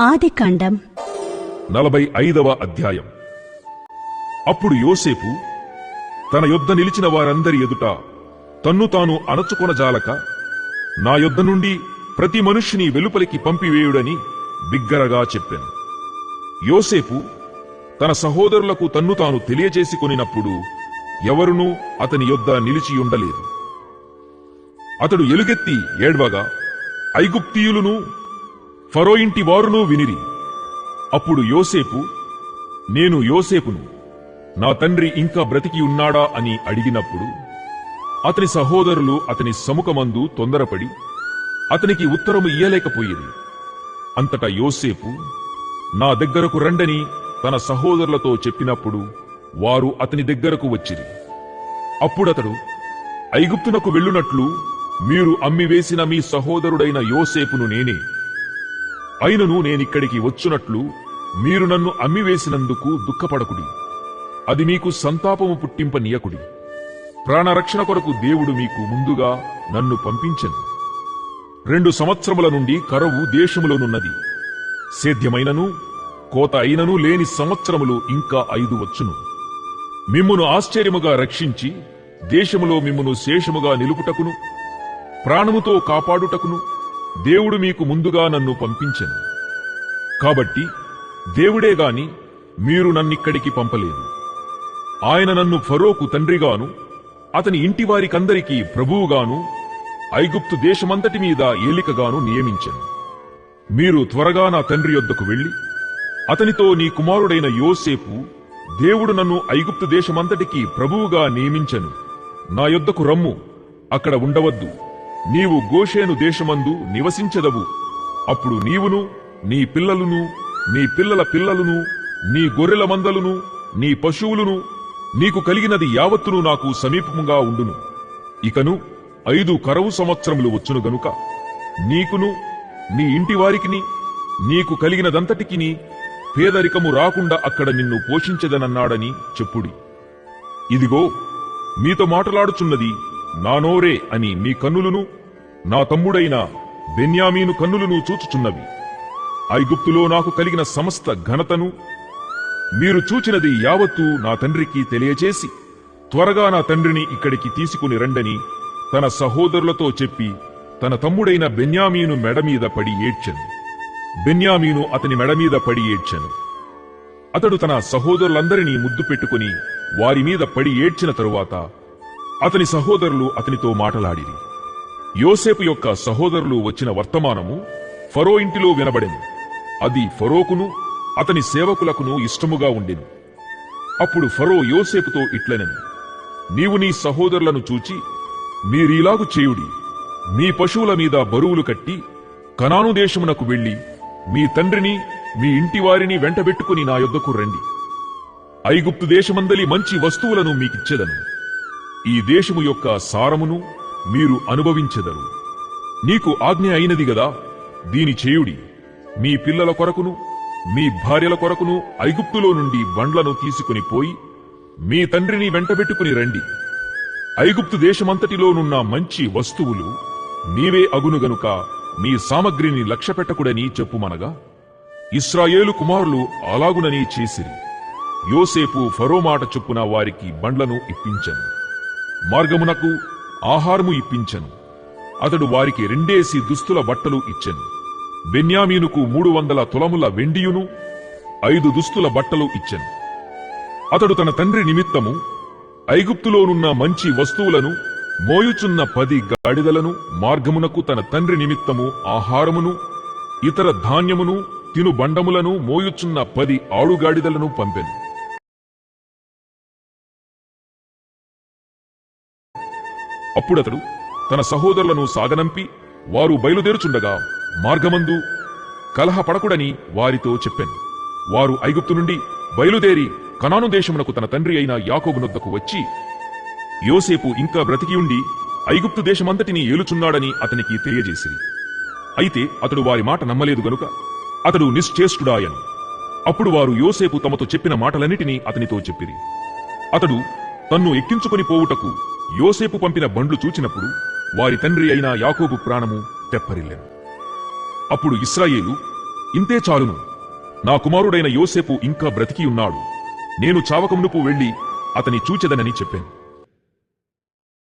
ఆదికాండం నలభై ఐదవ అధ్యాయం. అప్పుడు యోసేపు తన యొద్ద నిలిచిన వారందరి ఎదుట తన్ను తాను అణచుకొనజాలక నా యొద్ద నుండి ప్రతి మనుష్యుని వెలుపలికి పంపివేయుడని బిగ్గరగా చెప్పాను. యోసేపు తన సహోదరులకు తన్ను తాను తెలియజేసి కొనినప్పుడు ఎవరునూ అతని యొద్ద నిలిచియుండలేదు అతడు ఎలుగెత్తి ఏడ్వగా ఐగుప్తీయులును ఫరో ఇంటి వారును వినిరి. అప్పుడు యోసేపు నేను యోసేపును. నా తండ్రి ఇంకా బ్రతికి ఉన్నాడా? అని అడిగినప్పుడు అతని సహోదరులు అతని సముఖమందు తొందరపడి అతనికి ఉత్తరము ఇయ్యలేకపోయింది. అంతటా యోసేపు నా దగ్గరకు రండని తన సహోదరులతో చెప్పినప్పుడు వారు అతని దగ్గరకు వచ్చిరి. అప్పుడతడు ఐగుప్తునకు వెళ్ళునట్లు మీరు అమ్మివేసిన మీ సహోదరుడైన యోసేపును నేనే. అయినను నేనిక్కడికి వచ్చునట్లు మీరు నన్ను అమ్మివేసినందుకు దుఃఖపడకుడి. అది మీకు సంతాపము పుట్టింపనీయకుడి. ప్రాణరక్షణ కొరకు దేవుడు మీకు ముందుగా నన్ను పంపించను. రెండు సంవత్సరముల నుండి కరవు దేశములోనున్నది. సేద్యమైనను కోత అయినను లేని సంవత్సరములు ఇంకా ఐదు వచ్చును. మిమ్మును ఆశ్చర్యముగా రక్షించి దేశములో మిమ్మును శేషముగా నిలుపుటకును ప్రాణముతో కాపాడుటకును దేవుడు మీకు ముందుగా నన్ను పంపించను. కాబట్టి దేవుడే గాని మీరు నన్నిక్కడికి పంపలేదు. ఆయన నన్ను ఫరోకు తండ్రిగాను అతని ఇంటివారికందరికీ ప్రభువుగాను ఐగుప్తు దేశమంతటి మీద ఏలికగాను నియమించను. మీరు త్వరగా నా తండ్రి యొద్దకు వెళ్ళి అతనితో నీ కుమారుడైన యోసేపు దేవుడు నన్ను ఐగుప్తు దేశమంతటికి ప్రభువుగా నియమించను. నా యొద్దకు రమ్ము అక్కడ ఉండవద్దు. నీవు గోషేను దేశమందు నివసించెదవు. అప్పుడు నీవును నీ పిల్లలును నీ పిల్లల పిల్లలును నీ గొర్రెల మందలును నీ పశువులును నీకు కలిగినది యావత్తును నాకు సమీపముగా ఉండును. ఇకను ఐదు కరవు సంవత్సరములు వచ్చును గనుక నీకును నీ ఇంటివారికిని నీకు కలిగినదంతటికిని పేదరికము రాకుండా అక్కడ నిన్ను పోషించదనన్నాడని చెప్పుడి. ఇదిగో మీతో మాటలాడుచున్నది నానోరే అని మీ కన్నులను నా తమ్ముడైన బెన్యామీను కన్నులను చూచుచున్నవి. ఐగుప్తులో నాకు కలిగిన సమస్త ఘనతను మీరు చూచినది యావత్తూ నా తండ్రికి తెలియచేసి త్వరగా నా తండ్రిని ఇక్కడికి తీసుకుని రండని తన సహోదరులతో చెప్పి తన తమ్ముడైన బెన్యామీను మెడ మీద పడి ఏడ్చెను. బెన్యామీను అతని మెడ మీద పడి ఏడ్చెను. అతడు తన సహోదరులందరినీ ముద్దు పెట్టుకుని వారి మీద పడి ఏడ్చిన తరువాత అతని సహోదరులు అతనితో మాటలాడిరి. యోసేపు యొక్క సహోదరులు వచ్చిన వర్తమానము ఫరో ఇంటిలో వినబడెను. అది ఫరోకును అతని సేవకులకును ఇష్టముగా ఉండెను. అప్పుడు ఫరో యోసేపుతో ఇట్లనెను నీవు నీ సహోదరులను చూచి మీరీలాగు చేయుడి. మీ పశువుల మీద బరువులు కట్టి కనాను దేశమునకు వెళ్ళి మీ తండ్రిని మీ ఇంటి వారిని వెంటబెట్టుకుని నా యొద్దకు రండి. ఐగుప్తు దేశమందలి మంచి వస్తువులను మీకిచ్చేదను. ఈ దేశము యొక్క సారమును మీరు అనుభవించెదరు. నీకు ఆజ్ఞ అయినది గదా దీని చేయుడి. మీ పిల్లల కొరకును మీ భార్యల కొరకును ఐగుప్తులో నుండి బండ్లను తీసుకుని పోయి మీ తండ్రిని వెంటబెట్టుకుని రండి. ఐగుప్తు దేశమంతటిలోనున్న మంచి వస్తువులు నీవే అగును గనుక మీ సామగ్రిని లక్ష్యపెట్టకుడని చెప్పుమనగా ఇస్రాయేలు కుమారులు అలాగునని చేసిరి. యోసేపు ఫరోమాట చొప్పున వారికి బండ్లను ఇప్పించను. మార్గమునకు ఆహారము ఇప్పించెను. అతడు వారికి రెండేసి దుస్తుల బట్టలు ఇచ్చెను. బెన్యామీనుకు మూడు వందల తులముల వెండియును ఐదు దుస్తుల బట్టలు ఇచ్చెను. అతడు తన తండ్రి నిమిత్తము ఐగుప్తులోనున్న మంచి వస్తువులను మోయుచున్న పది గాడిదలను మార్గమునకు తన తండ్రి నిమిత్తము ఆహారమును ఇతర ధాన్యమును తిను బండములను మోయుచున్న పది ఆడుగాడిదలను పంపెను. అప్పుడతడు తన సహోదరులను సాగనంపి వారు బయలుదేరుచుండగా మార్గమందు కలహపడకుడని వారితో చెప్పాను. వారు ఐగుప్తు నుండి బయలుదేరి కనాను దేశమునకు తన తండ్రి అయిన యాకోబునొద్దకు వచ్చి యోసేపు ఇంకా బ్రతికియుండి ఐగుప్తు దేశమంతటిని ఏలుచున్నాడని అతనికి తెలియజేసిరి. అయితే అతడు వారి మాట నమ్మలేదు గనుక అతడు నిశ్చేష్టుడాయను. అప్పుడు వారు యోసేపు తమతో చెప్పిన మాటలన్నిటినీ అతనితో చెప్పిరి. అతడు తన్ను ఎక్కించుకుని పోవుటకు యోసేపు పంపిన బండ్లు చూచినప్పుడు వారి తండ్రి అయిన యాకోబు ప్రాణము తెప్పరిల్లెను. అప్పుడు ఇస్రాయేలు ఇంతే చాలును. నా కుమారుడైన యోసేపు ఇంకా బ్రతికి ఉన్నాడు. నేను చావకమునుపు వెళ్ళి అతని చూచెదనని చెప్పాను.